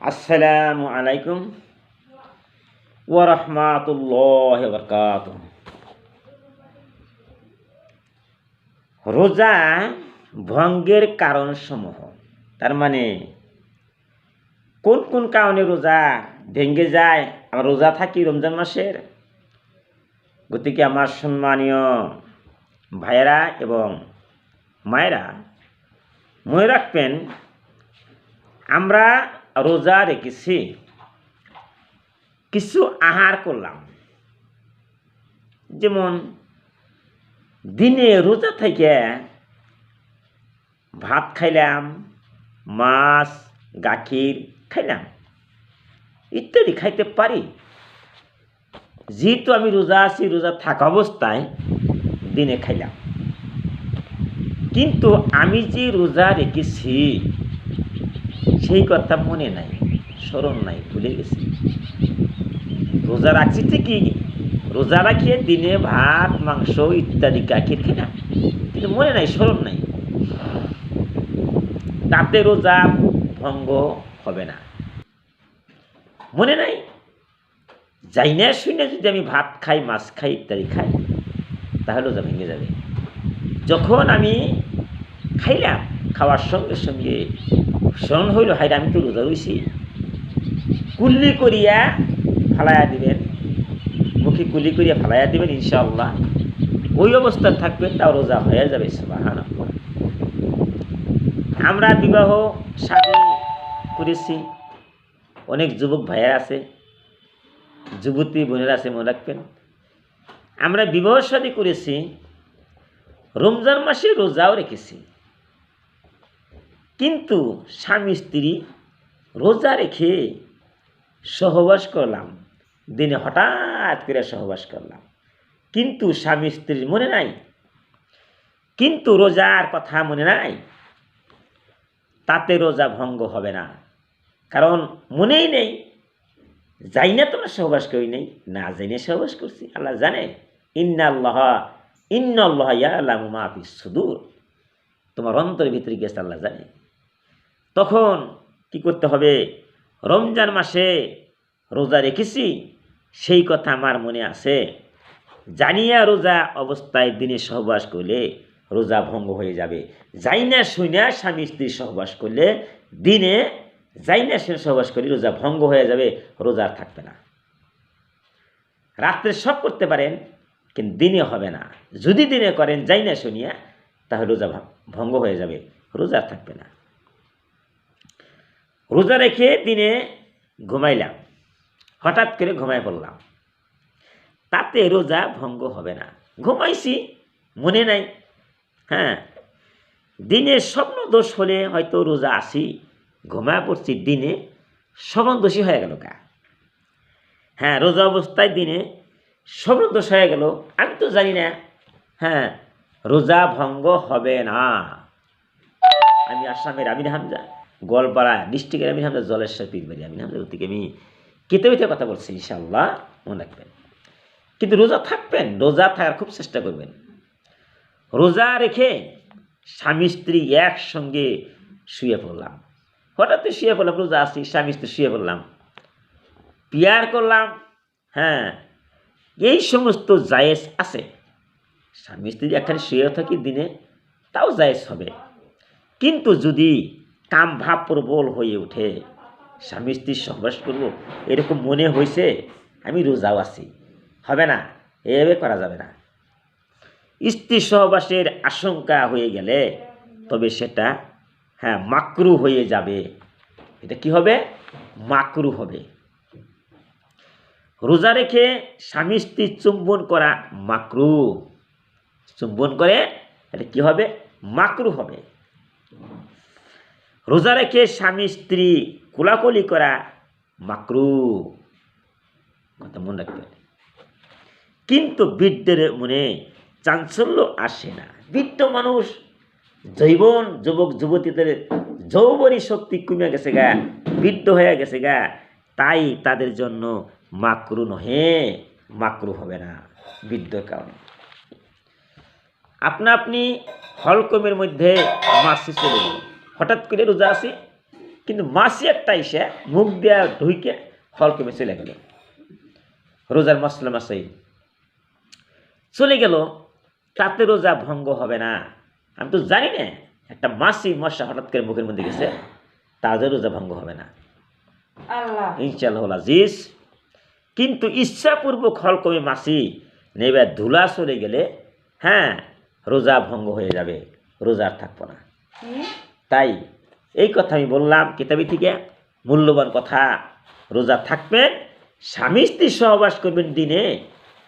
আসসালামু আলাইকুম ওরহমাতুল্লাহ বরকাত রোজা ভঙ্গের কারণসমূহ, তার মানে কোন কোন কারণে রোজা ভেঙ্গে যায়, আমরা রোজা থাকি রমজান মাসের? গতিকে আমার সম্মানীয় ভাইয়েরা এবং মায়েরা মনে রাখবেন, আমরা রোজা রেখেছি, কিছু আহার করলাম। যেমন দিনে রোজা থেকে ভাত খাইলাম, মাছ, গাখীর খাইলাম, ইত্যাদি খাইতে পারি। যেহেতু আমি রোজা আছি, রোজা থাকা অবস্থায় দিনে খাইলাম। কিন্তু আমি যে রোজা রেখেছি সেই কথা মনে নাই, স্মরণ নাই, ভুলে গেছি। রোজা রাখছি ঠিকই, রোজা রাখিয়ে দিনে ভাত, মাংস ইত্যাদি গাখীর খেলাম কিন্তু মনে নাই, স্মরণ নাই। তাতে রোজা ভঙ্গ হবে না। মনে নাই? যাই না শুনে যদি আমি ভাত খাই, মাছ খাই, ইত্যাদি খাই, তাহলে রোজা ভেঙে যাবে। যখন আমি খাইলাম, খাওয়ার সঙ্গে সঙ্গে স্মরণ হইল, হাইরে আমি তো রোজা রইছি। কুল্লি করিয়া ফালাইয়া দিবেন। মুখে কুলি করিয়া ফালাইয়া দিবেন, ইনশাআল্লাহ। ওই অবস্থান থাকবেন, তাও রোজা হয়ে যাবে আমরা বিবাহ শাদী করেছি। অনেক যুবক ভাইয়ের আছে, যুবতী বোনেরা আছে, মনে রাখবেন। আমরা বিবাহ শাদী করেছি, রমজান মাসে রোজাও রেখেছি। কিন্তু স্বামী স্ত্রী রোজা রেখে সহবাস করলাম। দিনে হঠাৎ করে সহবাস করলাম। কিন্তু স্বামী স্ত্রীর মনে নাই। কিন্তু রোজার কথা মনে নাই। তাতে রোজা ভঙ্গ হবে না। কারণ মনেই নেই। যাই না তোমরা সহবাস করি নেই, না যাই না সহবাস করছি, আল্লাহ জানে। ইন্না আল্লাহ ইন্না আল্লাহ ইয়া আল্লাহ মাফি সুদূর। তোমার অন্তরের ভিতরে গেছে আল্লাহ জানে। তখন কি করতে হবে? রমজান মাসে রোজা রেখেছি, সেই কথা আমার মনে আছে। জানিয়া রোজা অবস্থায় দিনে সহবাস করলে রোজা ভঙ্গ হয়ে যাবে। যাই না স্বামী স্ত্রী সহবাস করলে দিনে যাই না শুনে সহবাস করলে রোজা ভঙ্গ হয়ে যাবে, রোজা থাকবে না। রাত্রে সব করতে পারেন, কিন্তু দিনে হবে না। যদি দিনে করেন যাই না শুনিয়া, তাহলে রোজা ভঙ্গ হয়ে যাবে, রোজা থাকবে না। রোজা রেখে দিনে ঘুমাইলাম। হঠাৎ করে ঘুমাই পড়লাম। তাতে রোজা ভঙ্গ হবে না। ঘুমাইছি, মনে নাই। হ্যাঁ দিনে স্বপ্ন দোষ হলে হয়তো রোজা আসি, ঘুমায় পড়ছি, দিনে স্বপ্ন দোষী হয়ে গেল কা হ্যাঁ রোজা অবস্থায় দিনে স্বপ্ন দোষ হয়ে গেল। আমি তো জানি না হ্যাঁ রোজা ভঙ্গ হবে না। আমি আসামের আমির হামজা। গোয়ালপাড়া ডিস্ট্রিক্টের আমির হামজা জলেশ্বর পীরবাড়ি আমি হামজা থেকে আমি কেতে কেতে কথা বলছি ইনশাল্লাহ মনে রাখবেন। কিন্তু রোজা থাকবেন, রোজা থাকার খুব চেষ্টা করবেন। রোজা রেখে স্বামী স্ত্রী একসঙ্গে শুয়ে পড়লাম। হঠাৎ শুয়ে পড়লাম, রোজা আসি স্বামী স্ত্রী শুয়ে পড়লাম। পিয়ার করলাম হ্যাঁ এই সমস্ত জায়েজ আছে। স্বামী স্ত্রী একখানে শুয়ে থাকি দিনে, তাও জায়েজ হবে। কিন্তু যদি কাম ভাব প্রবল হয়ে ওঠে। স্বামী স্ত্রীর সহবাস করব, এরকম মনে হয়েছে আমি রোজাও আছি। হবে না, এভাবে করা যাবে না। স্ত্রী সহবাসের আশঙ্কা হয়ে গেলে, তবে সেটা হ্যাঁ মাকরু হয়ে যাবে। এটা কি হবে? মাকরু হবে। রোজা রেখে স্বামী স্ত্রী চুম্বন করা মাকরু। চুম্বন করে, এটা কি হবে? মাকরু হবে। রোজা রেখে স্বামী, স্ত্রী কোলাকুলি করা মাকরু কথা মনে রাখতে রাখবেন কিন্তু বৃদ্ধের মনে চাঞ্চল্য আসে না। বৃদ্ধ মানুষ জৈবন, যুবক, যুবতীদের যৌবনী শক্তি কমে গেছে গা, বৃদ্ধ হয়ে গেছে গা। তাই তাদের জন্য মাকরু নহে মাকরু হবে না বৃদ্ধর কারণে। আপনা আপনি হলকমের মধ্যে মাসি চলে গেল হঠাৎ করে রোজা আসি কিন্তু মাসি একটা এসে মুখ দেয়া ঢুইকে হলকমে চলে গেল। রোজার মশলা মাসাই চলে গেল তাতে রোজা ভঙ্গ হবে না। আমি তো জানি না একটা মাসি মশা হঠাৎ করে মুখের মধ্যে গেছে তাদের রোজা ভঙ্গ হবে না। ইনশাল্লাহ আজিজ। কিন্তু ইচ্ছাপূর্বক হলকমে মাসি নেবে ধুলা সরে গেলে হ্যাঁ রোজা ভঙ্গ হয়ে যাবে রোজা আর থাকব না। তাই এই কথা আমি বললাম, কিতাবি থেকে মূল্যবান কথা। রোজা থাকবেন স্বামী স্ত্রী সহবাস করবেন দিনে।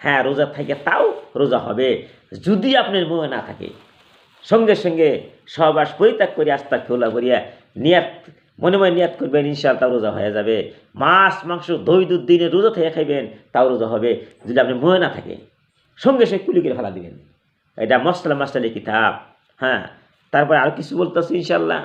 হ্যাঁ রোজা থাকে তাও রোজা হবে, যদি আপনার মুখে না থাকে। সঙ্গে সঙ্গে সহবাস পরিত্যাগ করে আস্তা খোলা করিয়া নিয়াত, মনে মনে নিয়াত করবেন ইনশাল তাও রোজা হয়ে যাবে। মাছ, মাংস, দই, দুধ দিনে রোজা থেকে খাইবেন, তাও রোজা হবে, যদি আপনি মুখে না থাকে। সঙ্গে সঙ্গে কুলি করে ফেলা দিবেন। এটা মশলা মশলা কিতাব। হ্যাঁ তারপরে আর কিছু বলতেছি ইনশাল্লাহ